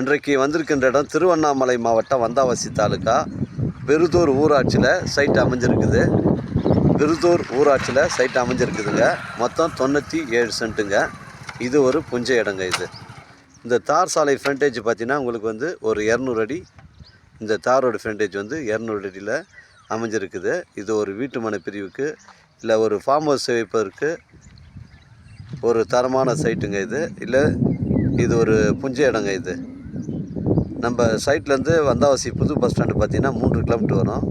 இன்றைக்கு வந்திருக்கின்ற இடம் திருவண்ணாமலை மாவட்டம் வந்தாவாசி தாலுக்கா பெருதூர் ஊராட்சியில் சைட் அமைஞ்சிருக்குது. பெருதூர் ஊராட்சியில் சைட் அமைஞ்சிருக்குதுங்க. மொத்தம் தொண்ணூற்றி ஏழு சென்ட்டுங்க இது ஒரு புஞ்ச இடங்க இது. இந்த தார் சாலை ஃப்ரண்டேஜ் பார்த்திங்கன்னா உங்களுக்கு வந்து ஒரு இரநூறு அடி இந்த தாரோட ஃப்ரண்டேஜ் வந்து இரநூறு அடியில் அமைஞ்சிருக்குது. இது ஒரு வீட்டு மனை பிரிவுக்கு இல்லை ஒரு ஃபார்ம் ஹவுஸ் வைப்பதற்கு ஒரு தரமான சைட்டுங்க இது. இல்லை இது ஒரு புஞ்ச இடங்க இது. நம்ம சைட்லேருந்து வந்தாவாசி புது பஸ் ஸ்டாண்டு பார்த்தீங்கன்னா மூன்று கிலோமீட்டர் வரும்.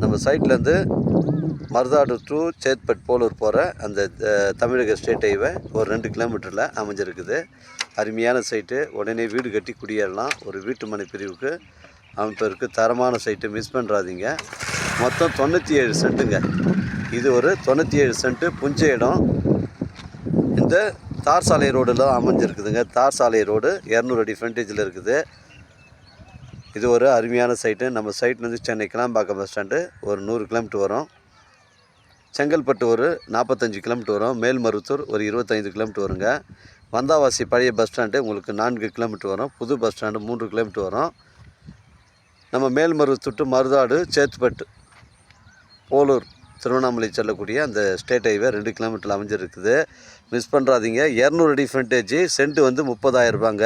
நம்ம சைட்லேருந்து மருதாடு டு சேத்பட் போலூர் போகிற அந்த தமிழக ஸ்டேட் ஹைவே ஒரு ரெண்டு கிலோமீட்டரில் அமைஞ்சிருக்குது. அருமையான சைட்டு. உடனே வீடு கட்டி குடியேறலாம். ஒரு வீட்டு மனை பிரிவுக்கு அமைப்பிற்கு தரமான சைட்டு மிஸ் பண்ணுறாதீங்க மொத்தம் தொண்ணூற்றி ஏழு சென்ட்டுங்க. இது ஒரு தொண்ணூற்றி ஏழு சென்ட்டு புஞ்ச இடம். இந்த தார் சாலை ரோடில் அமைஞ்சிருக்குதுங்க. தார் சாலை ரோடு இரநூறு அடி ஃப்ரண்டேஜில் இருக்குது. இது ஒரு அருமையான சைட்டு நம்ம சைட்லேருந்து சென்னை கிளாம்பாக்கம் பஸ் ஸ்டாண்டு ஒரு நூறு கிலோமீட்டர் வரும். செங்கல்பட்டு ஒரு நாற்பத்தஞ்சு கிலோமீட்டர் வரும். மேல்மருத்தூர் ஒரு இருபத்தைந்து கிலோமீட்டர் வருங்க. வந்தாவாசி பழைய பஸ் ஸ்டாண்டு உங்களுக்கு நான்கு கிலோமீட்டர் வரும். புது பஸ் ஸ்டாண்டு மூன்று கிலோமீட்டர் வரும். நம்ம மேல்மருத்தூர் டு மருதாடு சேத்துப்பட்டு போலூர். திருவண்ணாமலை செல்லக்கூடிய அந்த ஸ்டேட் ஹைவே ரெண்டு கிலோமீட்டர் அமைஞ்சிருக்குது. மிஸ் பண்ணுறாதீங்க இரநூறு அடி ஃப்ரண்டேஜ் சென்ட் வந்து முப்பதாயிரம் ரூபாங்க.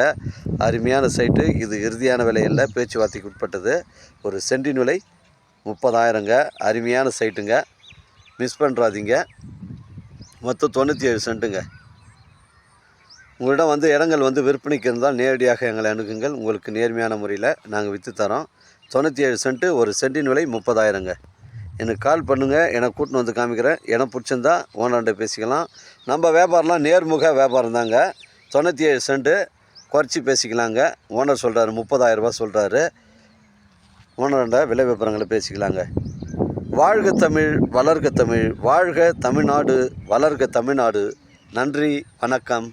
அருமையான சைட்டு இது இறுதியான விலையில் பேச்சுவார்த்தைக்கு உட்பட்டது. ஒரு சென்டின் விலை முப்பதாயிரங்க. அருமையான சைட்டுங்க மிஸ் பண்ணுறாதீங்க மொத்தம் தொண்ணூற்றி ஏழு சென்ட்டுங்க உங்களிடம் வந்து இடங்கள் வந்து விற்பனைக்கு இருந்தால் நேரடியாக எங்களை அணுகுங்கள். உங்களுக்கு நேர்மையான முறையில் நாங்கள் விற்று தரோம். தொண்ணூற்றி ஏழு சென்ட்டு ஒரு சென்டின் விலை முப்பதாயிரங்க. எனக்கு கால் பண்ணுங்கள் எனக்கு கூட்டின்னு வந்து காமிக்கிறேன். எனக்கு பிடிச்சிருந்தா ஓனர்கிட்ட பேசிக்கலாம். நம்ம வியாபாரம்லாம் நேர்முக வியாபாரம் தாங்க. தொண்ணூற்றி ஏழு சென்ட்டு குறைச்சி பேசிக்கலாங்க. ஓனர் சொல்கிறாரு முப்பதாயிரரூபா சொல்கிறாரு ஓனர்கிட்ட விலை விவரங்களை பேசிக்கலாங்க. வாழ்க தமிழ் வளர்க தமிழ். வாழ்க தமிழ்நாடு வளர்க தமிழ்நாடு. நன்றி வணக்கம்.